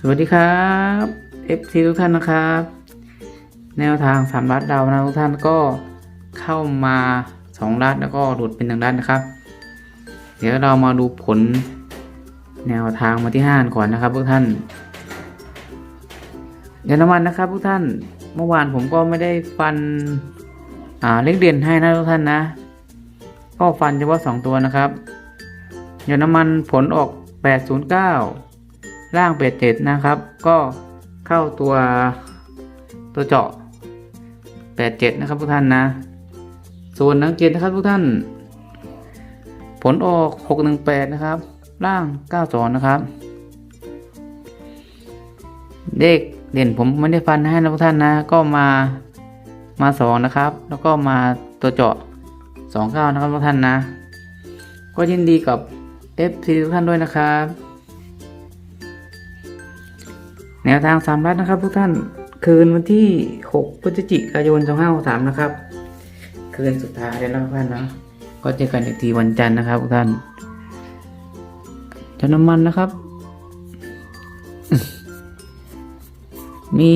สวัสดีครับ FC ทุกท่านนะครับ แนวทางสามรัดเรานะทุกท่านก็เข้ามาสองรัดแล้วก็หลุดเป็นหนึ่งรัดนะครับ เดี๋ยวเรามาดูผลแนวทางมาที่ห้าก่อนนะครับทุกท่านเดี๋ยวน้ำมันนะครับทุกท่านเมื่อวานผมก็ไม่ได้ฟันอ่าเลขเด่นให้นะทุกท่านนะก็ฟันเฉพาะสองตัวนะครับเดี๋ยวน้ำมันผลออก 809 ล่างเป็ดเจ็ดนะครับ ก็เข้าตัวตัวเจาะ 87 นะครับทุกท่านนะ ส่วนนังเกตนะครับทุกท่าน ผลออก 618 นะครับล่าง 92 นะครับเด็กเด่นผมไม่ได้ฟันให้นะทุกท่านนะ ก็มามาสองนะครับ แล้วก็มาตัวเจาะ 29 นะครับทุกท่านนะ ก็ยินดีกับ FC ทุกท่านด้วยนะครับ แนวทางสามรัฐนะครับ ทุกท่านคืนวันที่ 6 พฤศจิกายน 2563 นะครับ คืนสุดท้ายแล้วทุกท่านนะก็เจอกันอีกทีวันจันทร์นะครับทุกท่านเจ้าน้ำมันนะครับ มี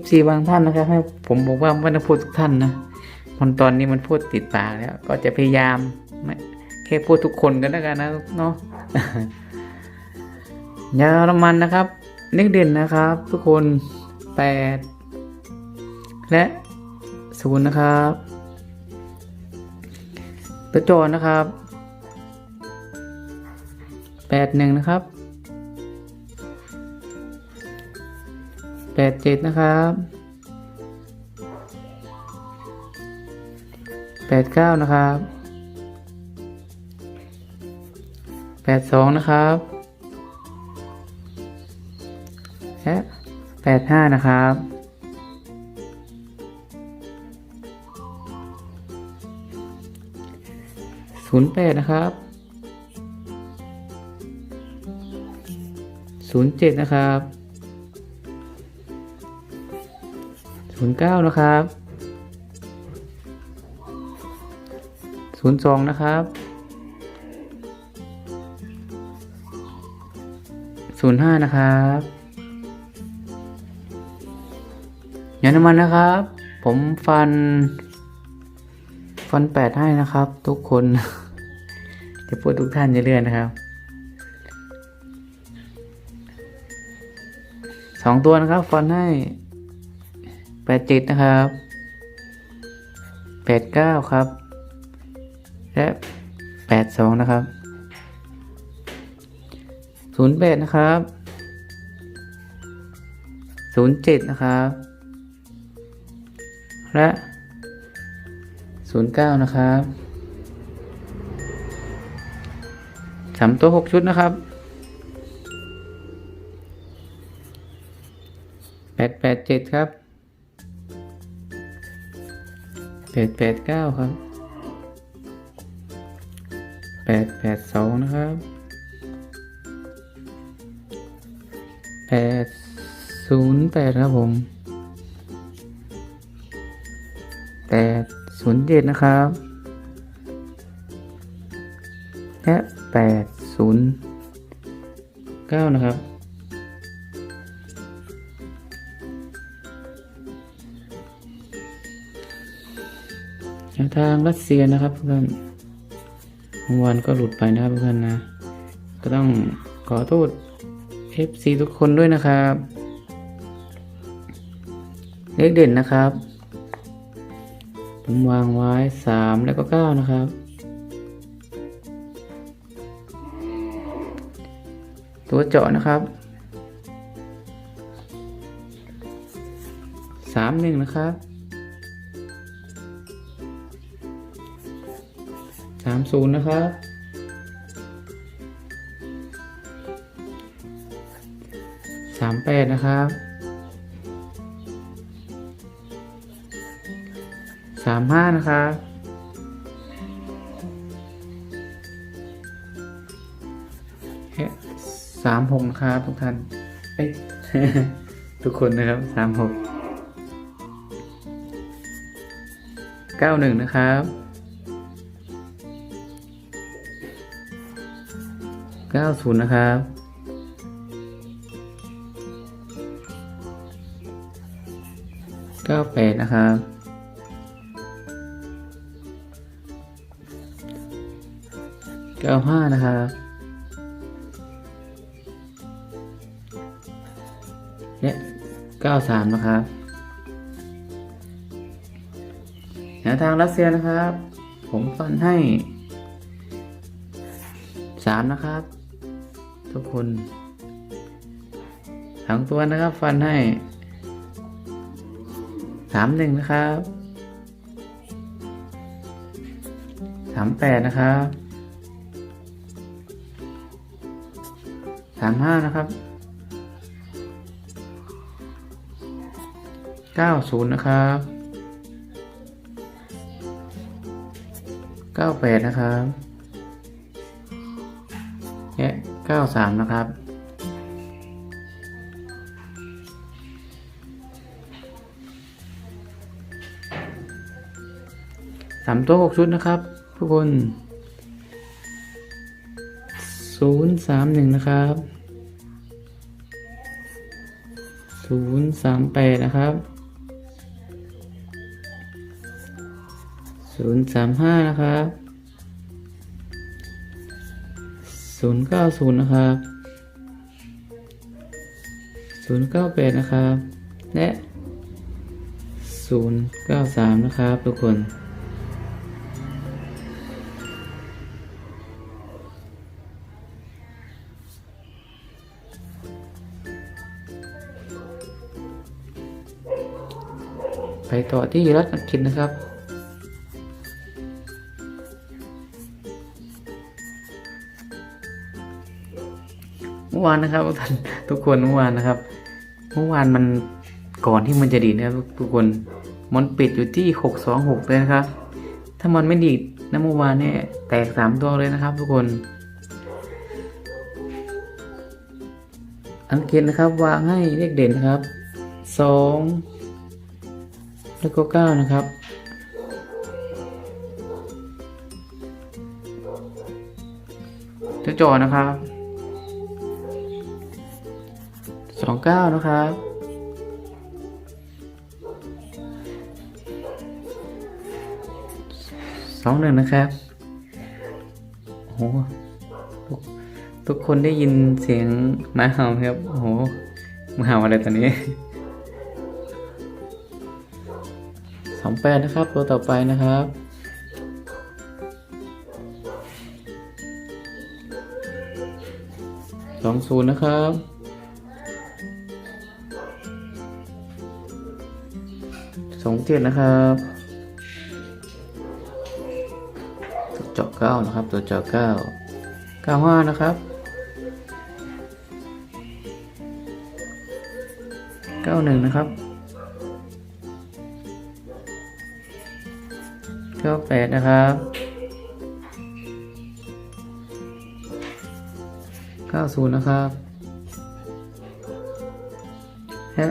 FC บางท่านนะครับ ให้ผมบอกว่าไม่ต้องพูดทุกท่านนะมันตอนนี้มันพูดติดปากแล้ว ก็จะพยายามไม่แค่พูดทุกคนกันแล้วกันนะเนาะยาน้ำมันนะครับ เลขเด่นนะครับ ทุกคนแปดและศูนย์นะครับตัวจรนะครับแปดหนึ่งนะครับแปดเจ็ดนะครับแปดเก้านะครับแปดสองนะครับ และแปดห้านะครับ ศูนย์แปดนะครับ ศูนย์เจ็ดนะครับ ศูนย์เก้านะครับ ศูนย์สองนะครับศูนย์ห้านะครับ ย่าน้ำมันนะครับ ผมฟัน ฟันแปดให้นะครับ ทุกคนจะพูดทุกท่านเรื่อยๆนะครับสองตัวนะครับ ฟันให้แปดเจ็ดนะครับแปดเก้าครับ และแปดสองนะครับศูนย์แปดนะครับศูนย์เจ็ดนะครับ และศูนย์เก้านะครับสามตัวหกชุดนะครับแปดแปดเจ็ดครับแปดแปดเก้าครับแปดแปดสองนะครับแปดศูนย์แปดครับผม แปดศูนย์เจ็ดนะครับ และแปดศูนย์เก้านะครับ ทางรัสเซียนะครับทุกท่านเมื่อวานก็หลุดไปนะครับทุกท่านนะ ก็ต้องขอโทษ FC ทุกคนด้วยนะครับ เลขเด่นนะครับ ผมวางไว้สามแล้วก็เก้านะครับ ตัวเจาะนะครับสามหนึ่งนะครับสามศูนย์นะครับสามแปดนะครับ สามห้านะครับสามหกนะครับทุกท่านเอ้ทุกคนนะครับสามหกเก้าหนึ่งนะครับเก้าศูนย์นะครับเก้าแปดนะครับ เก้าห้านะครับ และเก้าสามนะครับแนวทางรัสเซียนะครับ ผมฟันให้สามนะครับ ทุกคนทั้งตัวนะครับ ฟันให้สามหนึ่งนะครับสามแปดนะครับ สามห้านะครับเก้าศูนย์นะครับเก้าแปดนะครับและเก้าสามนะครับสามตัวหกชุดนะครับ ทุกคน ศูนย์สามหนึ่งนะครับศูนย์สามแปดนะครับศูนย์สามห้านะครับศูนย์เก้าศูนย์นะครับศูนย์เก้าแปดนะครับ และศูนย์เก้าสามนะครับทุกคน ไปต่อที่รัฐอังกฤษนะครับ เมื่อวานนะครับทุกท่านทุกคนเมื่อวานนะครับ เมื่อวานมันก่อนที่มันจะดีนะครับทุกคนมันปิดอยู่ที่หกสองหกเลยนะครับ ถ้ามันไม่ดีดนะเมื่อวานเนี่ยแตกสามตัวเลยนะครับ ทุกคน อังกฤษนะครับวางให้เลขเด่นนะครับสอง แล้วก็เก้านะครับจะจอนะครับสองเก้านะครับสองหนึ่งนะครับ โอ้โหทุกทุกคนได้ยินเสียงหมาเห่าไหมครับ โอ้โหหมาเห่าอะไรตอนนี้ สองแปดนะครับ ตัวต่อไปนะครับสองศูนย์นะครับสองเจ็ดนะครับ ตัวเจาะเก้านะครับ ตัวเจาะเก้าเก้าห้านะครับเก้าหนึ่งนะครับ เก้าแปดนะครับ เก้าศูนย์นะครับและ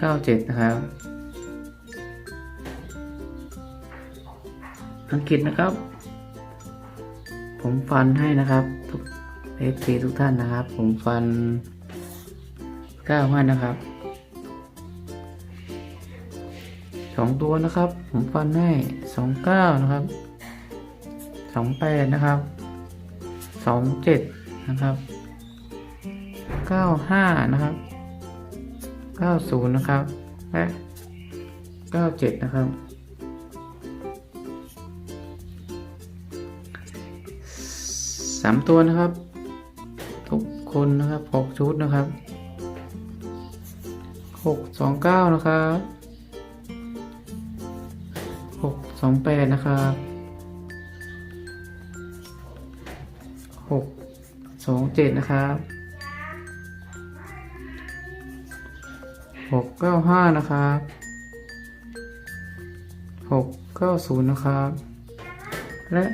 เก้าเจ็ดนะครับ อังกฤษนะครับ ผมฟันให้นะครับ ทุกเอฟซีทุกท่านนะครับ ผมฟันเก้าห้นะครับ สองตัวนะครับ ผมฟันให้สองเก้านะครับสองแปดนะครับสองเจ็ดนะครับเก้าห้านะครับเก้าศูนย์นะครับและเก้าเจ็ดนะครับสามตัวนะครับ ทุกคนนะครับหกชุดนะครับหกสองเก้านะครับ สองแปดนะครับหกสองเจ็ดนะครับหกเก้าห้านะครับหกเก้าศูนย์นะครับ และ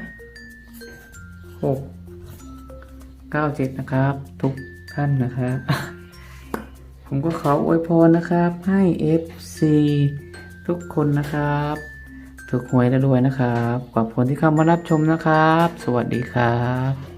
หกเก้าเจ็ดนะครับ ทุกท่านนะครับ ผมก็ขออวยพรนะครับให้ FC ทุกคนนะครับ ถูกหวยและรวยนะครับ ขอบคุณที่เข้ามารับชมนะครับ สวัสดีครับ